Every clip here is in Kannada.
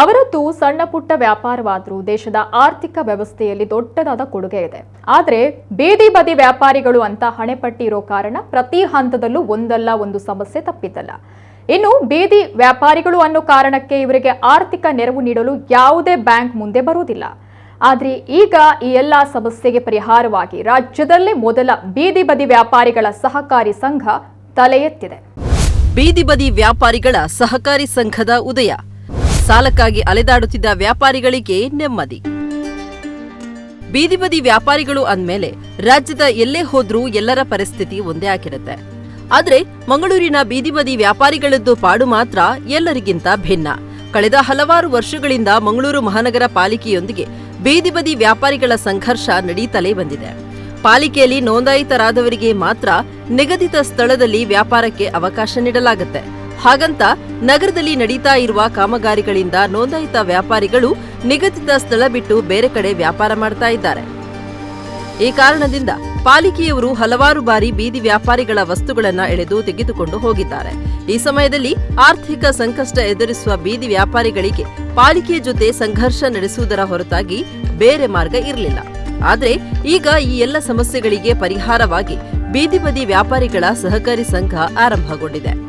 ಅವರದ್ದು ಸಣ್ಣ ಪುಟ್ಟ ವ್ಯಾಪಾರವಾದರೂ ದೇಶದ ಆರ್ಥಿಕ ವ್ಯವಸ್ಥೆಯಲ್ಲಿ ದೊಡ್ಡದಾದ ಕೊಡುಗೆ ಇದೆ. ಆದರೆ ಬೀದಿ ಬದಿ ವ್ಯಾಪಾರಿಗಳು ಅಂತ ಹಣೆಪಟ್ಟಿ ಇರೋ ಕಾರಣ ಪ್ರತಿ ಹಂತದಲ್ಲೂ ಒಂದಲ್ಲ ಒಂದು ಸಮಸ್ಯೆ ತಪ್ಪಿದ್ದಲ್ಲ ಇನ್ನು ಬೀದಿ ವ್ಯಾಪಾರಿಗಳು ಅನ್ನೋ ಕಾರಣಕ್ಕೆ ಇವರಿಗೆ ಆರ್ಥಿಕ ನೆರವು ನೀಡಲು ಯಾವುದೇ ಬ್ಯಾಂಕ್ ಮುಂದೆ ಬರುವುದಿಲ್ಲ. ಆದರೆ ಈಗ ಈ ಎಲ್ಲ ಸಮಸ್ಯೆಗೆ ಪರಿಹಾರವಾಗಿ ರಾಜ್ಯದಲ್ಲೇ ಮೊದಲ ಬೀದಿ ಬದಿ ವ್ಯಾಪಾರಿಗಳ ಸಹಕಾರಿ ಸಂಘ ತಲೆ ಎತ್ತಿದೆ. ಬೀದಿ ಬದಿ ವ್ಯಾಪಾರಿಗಳ ಸಹಕಾರಿ ಸಂಘದ ಉದಯ. ಸಾಲಕ್ಕಾಗಿ ಅಲೆದಾಡುತ್ತಿದ್ದ ವ್ಯಾಪಾರಿಗಳಿಗೆ ನೆಮ್ಮದಿ. ಬೀದಿ ಬದಿ ವ್ಯಾಪಾರಿಗಳು ಅಂದ್ಮೇಲೆ ರಾಜ್ಯದ ಎಲ್ಲೇ ಹೋದ್ರೂ ಎಲ್ಲರ ಪರಿಸ್ಥಿತಿ ಒಂದೇ ಆಗಿರುತ್ತೆ. ಆದ್ರೆ ಮಂಗಳೂರಿನ ಬೀದಿ ಬದಿ ವ್ಯಾಪಾರಿಗಳದ್ದು ಪಾಡು ಮಾತ್ರ ಎಲ್ಲರಿಗಿಂತ ಭಿನ್ನ. ಕಳೆದ ಹಲವಾರು ವರ್ಷಗಳಿಂದ ಮಂಗಳೂರು ಮಹಾನಗರ ಪಾಲಿಕೆಯೊಂದಿಗೆ ಬೀದಿ ಬದಿ ವ್ಯಾಪಾರಿಗಳ ಸಂಘರ್ಷ ನಡೀತಲೇ ಬಂದಿದೆ. ಪಾಲಿಕೆಯಲ್ಲಿ ನೋಂದಾಯಿತರಾದವರಿಗೆ ಮಾತ್ರ ನಿಗದಿತ ಸ್ಥಳದಲ್ಲಿ ವ್ಯಾಪಾರಕ್ಕೆ ಅವಕಾಶ ನೀಡಲಾಗುತ್ತೆ. ಹಾಗಂತ ನಗರದಲ್ಲಿ ನಡೀತಾ ಇರುವ ಕಾಮಗಾರಿಗಳಿಂದ ನೋಂದಾಯಿತ ವ್ಯಾಪಾರಿಗಳು ನಿಗದಿತ ಸ್ಥಳ ಬಿಟ್ಟು ಬೇರೆ ಕಡೆ ವ್ಯಾಪಾರ ಮಾಡ್ತಾ ಇದ್ದಾರೆ. ಈ ಕಾರಣದಿಂದ ಪಾಲಿಕೆಯವರು ಹಲವಾರು ಬಾರಿ ಬೀದಿ ವ್ಯಾಪಾರಿಗಳ ವಸ್ತುಗಳನ್ನು ಎಳೆದು ತೆಗೆದುಕೊಂಡು ಹೋಗಿದ್ದಾರೆ. ಈ ಸಮಯದಲ್ಲಿ ಆರ್ಥಿಕ ಸಂಕಷ್ಟ ಎದುರಿಸುವ ಬೀದಿ ವ್ಯಾಪಾರಿಗಳಿಗೆ ಪಾಲಿಕೆಯ ಜೊತೆ ಸಂಘರ್ಷ ನಡೆಸುವುದರ ಹೊರತಾಗಿ ಬೇರೆ ಮಾರ್ಗ ಇರಲಿಲ್ಲ. ಆದರೆ ಈಗ ಈ ಎಲ್ಲ ಸಮಸ್ಯೆಗಳಿಗೆ ಪರಿಹಾರವಾಗಿ ಬೀದಿ ಬದಿ ವ್ಯಾಪಾರಿಗಳ ಸಹಕಾರಿ ಸಂಘ ಆರಂಭಗೊಂಡಿದೆ.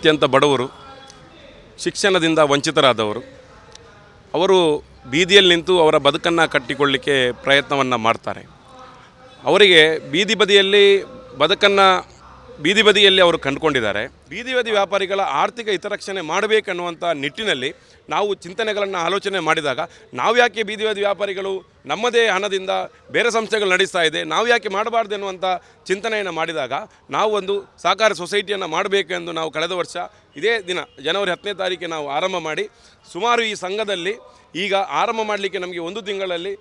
ಅತ್ಯಂತ ಬಡವರು, ಶಿಕ್ಷಣದಿಂದ ವಂಚಿತರಾದವರು. ಅವರು ಬೀದಿಯಲ್ಲಿ ನಿಂತು ಅವರ ಬದುಕನ್ನು ಕಟ್ಟಿಕೊಳ್ಳಿಕ್ಕೆ ಪ್ರಯತ್ನವನ್ನು ಮಾಡ್ತಾರೆ. ಅವರಿಗೆ ಬೀದಿ ಬದಿಯಲ್ಲಿ ಬದುಕನ್ನು ಬೀದಿ ಬದಿಯಲ್ಲಿ ಅವರು ಕಂಡುಕೊಂಡಿದ್ದಾರೆ. ಬೀದಿ ಬದಿ ವ್ಯಾಪಾರಿಗಳ ಆರ್ಥಿಕ ಹಿತರಕ್ಷಣೆ ಮಾಡಬೇಕನ್ನುವಂಥ ನಿಟ್ಟಿನಲ್ಲಿ ನಾವು ಚಿಂತನೆಗಳನ್ನು ಆಲೋಚನೆ ಮಾಡಿದಾಗ, ನಾವು ಯಾಕೆ ಬೀದಿ ಬದಿ ವ್ಯಾಪಾರಿಗಳು ನಮ್ಮದೇ ಹಣದಿಂದ ಬೇರೆ ಸಂಸ್ಥೆಗಳು ನಡೆಸ್ತಾ ಇದೆ, ನಾವು ಯಾಕೆ ಮಾಡಬಾರ್ದು ಎನ್ನುವಂಥ ಚಿಂತನೆಯನ್ನು ಮಾಡಿದಾಗ, ನಾವು ಒಂದು ಸಹಕಾರ ಸೊಸೈಟಿಯನ್ನು ಮಾಡಬೇಕೆಂದು ನಾವು ಕಳೆದ ವರ್ಷ ಇದೇ ದಿನ, ಜನವರಿ ಹತ್ತನೇ ತಾರೀಕಿಗೆ ನಾವು ಆರಂಭ ಮಾಡಿ, ಸುಮಾರು ಈ ಸಂಘದಲ್ಲಿ ಈಗ ಆರಂಭ ಮಾಡಲಿಕ್ಕೆ ನಮಗೆ ಒಂದು ತಿಂಗಳಲ್ಲಿ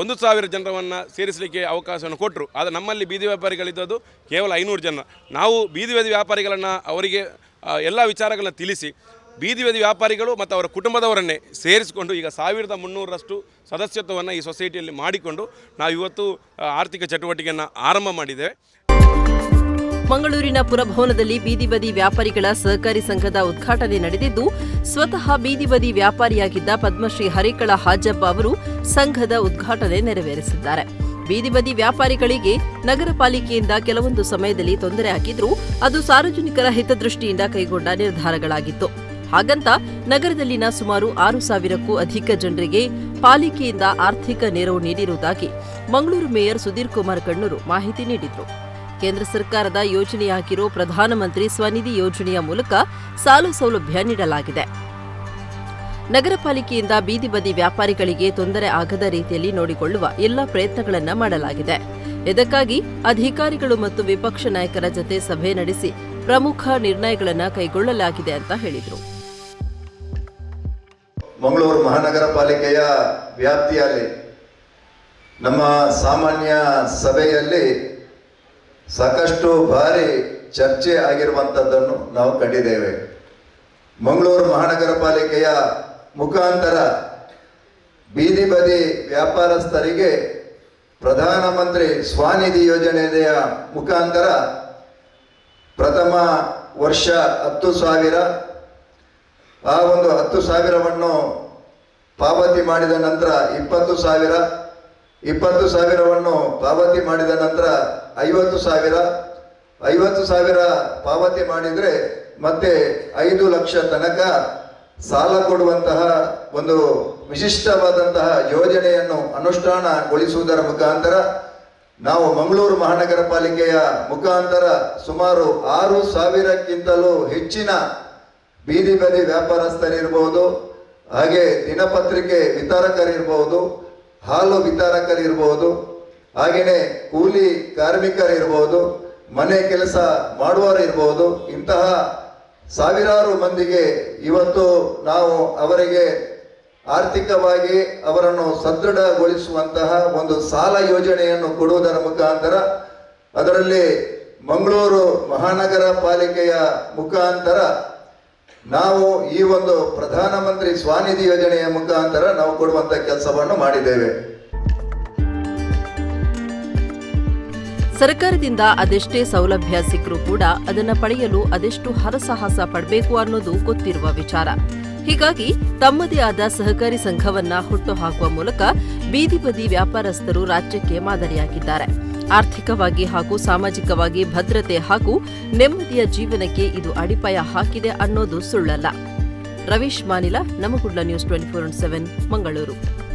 ಒಂದು ಸಾವಿರ ಜನರನ್ನು ಸೇರಿಸಲಿಕ್ಕೆ ಅವಕಾಶವನ್ನು ಕೊಟ್ಟರು ಆದರೆ ನಮ್ಮಲ್ಲಿ ಬೀದಿ ವ್ಯಾಪಾರಿಗಳಿದ್ದದ್ದು ಕೇವಲ ಐನೂರು ಜನ. ನಾವು ಬೀದಿ ಬದಿ ವ್ಯಾಪಾರಿಗಳನ್ನು ಅವರಿಗೆ ಎಲ್ಲ ವಿಚಾರಗಳನ್ನ ತಿಳಿಸಿ, ಬೀದಿ ಬದಿ ವ್ಯಾಪಾರಿಗಳು ಮತ್ತು ಅವರ ಕುಟುಂಬದವರನ್ನೇ ಸೇರಿಸಿಕೊಂಡು ಈಗ ಸಾವಿರದ ಮುನ್ನೂರರಷ್ಟು ಸದಸ್ಯತ್ವವನ್ನು ಈ ಸೊಸೈಟಿಯಲ್ಲಿ ಮಾಡಿಕೊಂಡು ನಾವು ಇವತ್ತು ಆರ್ಥಿಕ ಚಟುವಟಿಕೆಯನ್ನು ಆರಂಭ ಮಾಡಿದ್ದೇವೆ. ಮಂಗಳೂರಿನ ಪುರಭವನದಲ್ಲಿ ಬೀದಿ ಬದಿ ವ್ಯಾಪಾರಿಗಳ ಸಹಕಾರಿ ಸಂಘದ ಉದ್ಘಾಟನೆ ನಡೆದಿದ್ದು, ಸ್ವತಃ ಬೀದಿ ಬದಿ ವ್ಯಾಪಾರಿಯಾಗಿದ್ದ ಪದ್ಮಶ್ರೀ ಹರಿಕಳ ಹಾಜಬ್ಬ ಅವರು ಸಂಘದ ಉದ್ಘಾಟನೆ ನೆರವೇರಿಸಿದ್ದಾರೆ. ಬೀದಿ ಬದಿ ವ್ಯಾಪಾರಿಗಳಿಗೆ ನಗರ ಪಾಲಿಕೆಯಿಂದ ಕೆಲವೊಂದು ಸಮಯದಲ್ಲಿ ತೊಂದರೆ ಆಗಿದ್ರೂ ಅದು ಸಾರ್ವಜನಿಕರ ಹಿತದೃಷ್ಟಿಯಿಂದ ಕೈಗೊಂಡ ನಿರ್ಧಾರಗಳಾಗಿತ್ತು. ಹಾಗಂತ, ನಗರದಲ್ಲಿನ ಸುಮಾರು ಆರು ಸಾವಿರಕ್ಕೂ ಅಧಿಕ ಜನರಿಗೆ ಪಾಲಿಕೆಯಿಂದ ಆರ್ಥಿಕ ನೆರವು ನೀಡಿರುವುದಾಗಿ ಮಂಗಳೂರು ಮೇಯರ್ ಸುಧೀರ್ ಕುಮಾರ್ ಕಣ್ಣೂರು ಮಾಹಿತಿ ನೀಡಿದ್ರು. ಕೇಂದ್ರ ಸರ್ಕಾರದ ಯೋಜನೆಯಾಗಿರೋ ಪ್ರಧಾನಮಂತ್ರಿ ಸ್ವನಿಧಿ ಯೋಜನೆಯ ಮೂಲಕ ಸಾಲ ಸೌಲಭ್ಯ ನೀಡಲಾಗಿದೆ. ನಗರ ಪಾಲಿಕೆಯಿಂದ ಬೀದಿ ಬದಿ ವ್ಯಾಪಾರಿಗಳಿಗೆ ತೊಂದರೆ ಆಗದ ರೀತಿಯಲ್ಲಿ ನೋಡಿಕೊಳ್ಳುವ ಎಲ್ಲ ಪ್ರಯತ್ನಗಳನ್ನು ಮಾಡಲಾಗಿದೆ. ಇದಕ್ಕಾಗಿ ಅಧಿಕಾರಿಗಳು ಮತ್ತು ವಿಪಕ್ಷ ನಾಯಕರ ಜತೆ ಸಭೆ ನಡೆಸಿ ಪ್ರಮುಖ ನಿರ್ಣಯಗಳನ್ನು ಕೈಗೊಳ್ಳಲಾಗಿದೆ ಅಂತ ಹೇಳಿದರು. ಮಂಗಳೂರು ಮಹಾನಗರ ಪಾಲಿಕೆಯ ವ್ಯಾಪ್ತಿಯಲ್ಲಿ ನಮ್ಮ ಸಾಮಾನ್ಯ ಸಭೆಯಲ್ಲಿ ಸಾಕಷ್ಟು ಬಾರಿ ಚರ್ಚೆ ಆಗಿರುವಂಥದ್ದನ್ನು ನಾವು ಕಂಡಿದ್ದೇವೆ. ಮಂಗಳೂರು ಮಹಾನಗರ ಪಾಲಿಕೆಯ ಮುಖಾಂತರ ಬೀದಿ ಬದಿ ವ್ಯಾಪಾರಸ್ಥರಿಗೆ ಪ್ರಧಾನಮಂತ್ರಿ ಸ್ವಾನಿಧಿ ಯೋಜನೆಯ ಮುಖಾಂತರ ಪ್ರಥಮ ವರ್ಷ ಹತ್ತು ಸಾವಿರ, ಆ ಒಂದು ಹತ್ತು ಸಾವಿರವನ್ನು ಪಾವತಿ ಮಾಡಿದ ನಂತರ ಇಪ್ಪತ್ತು ಸಾವಿರ, ಇಪ್ಪತ್ತು ಸಾವಿರವನ್ನು ಪಾವತಿ ಮಾಡಿದ ನಂತರ ಐವತ್ತು ಸಾವಿರ ಐವತ್ತು ಸಾವಿರ ಪಾವತಿ ಮಾಡಿದರೆ ಮತ್ತೆ ಐದು ಲಕ್ಷ ತನಕ ಸಾಲ ಕೊಡುವಂತಹ ಒಂದು ವಿಶಿಷ್ಟವಾದಂತಹ ಯೋಜನೆಯನ್ನು ಅನುಷ್ಠಾನಗೊಳಿಸುವುದರ ಮುಖಾಂತರ ನಾವು ಮಂಗಳೂರು ಮಹಾನಗರ ಪಾಲಿಕೆಯ ಮುಖಾಂತರ ಸುಮಾರು ಆರು ಸಾವಿರಕ್ಕಿಂತಲೂ ಹೆಚ್ಚಿನ ಬೀದಿ ಬದಿ ವ್ಯಾಪಾರಸ್ಥರಿರ್ಬೋದು, ಹಾಗೆ ದಿನಪತ್ರಿಕೆ ವಿತರಕರಿರ್ಬೋದು, ಹಾಲು ವಿತರಕರಿರ್ಬೋದು ಹಾಗೆಯೇ ಕೂಲಿ ಕಾರ್ಮಿಕರಿರ್ಬೋದು, ಮನೆ ಕೆಲಸ ಮಾಡುವವರಿರ್ಬೋದು, ಇಂತಹ ಸಾವಿರಾರು ಮಂದಿಗೆ ಇವತ್ತು ನಾವು ಅವರಿಗೆ ಆರ್ಥಿಕವಾಗಿ ಅವರನ್ನು ಸದೃಢಗೊಳಿಸುವಂತಹ ಒಂದು ಸಾಲ ಯೋಜನೆಯನ್ನು ಕೊಡುವುದರ ಮುಖಾಂತರ, ಅದರಲ್ಲಿ ಮಂಗಳೂರು ಮಹಾನಗರ ಪಾಲಿಕೆಯ ಮುಖಾಂತರ ನಾವು ಈ ಒಂದು ಪ್ರಧಾನಮಂತ್ರಿ ಸ್ವಾನಿಧಿ ಯೋಜನೆಯ ಮುಖಾಂತರ ನಾವು ಕೊಡುವಂಥ ಕೆಲಸವನ್ನು ಮಾಡಿದ್ದೇವೆ. ಸರ್ಕಾರದಿಂದ ಅದೆಷ್ಟೇ ಸೌಲಭ್ಯ ಸಿಕ್ಕರೂ ಕೂಡ ಅದನ್ನು ಪಡೆಯಲು ಅದೆಷ್ಟು ಹರಸಾಹಸ ಪಡಬೇಕು ಅನ್ನೋದು ಗೊತ್ತಿರುವ ವಿಚಾರ. ಹೀಗಾಗಿ ತಮ್ಮದೇ ಆದ ಸಹಕಾರಿ ಸಂಘವನ್ನ ಹುಟ್ಟುಹಾಕುವ ಮೂಲಕ ಬೀದಿ ಬದಿ ವ್ಯಾಪಾರಸ್ಥರು ರಾಜ್ಯಕ್ಕೆ ಮಾದರಿಯಾಗಿದ್ದಾರೆ. ಆರ್ಥಿಕವಾಗಿ ಹಾಗೂ ಸಾಮಾಜಿಕವಾಗಿ ಭದ್ರತೆ ಹಾಗೂ ನೆಮ್ಮದಿಯ ಜೀವನಕ್ಕೆ ಇದು ಅಡಿಪಾಯ ಹಾಕಿದೆ ಅನ್ನೋದು ಸುಳ್ಳಲ್ಲ. ರವೀಶ್ ಮಾನಿಲ, ನಮಗುಡ್ಲ news twenty four seven, Mangaluru.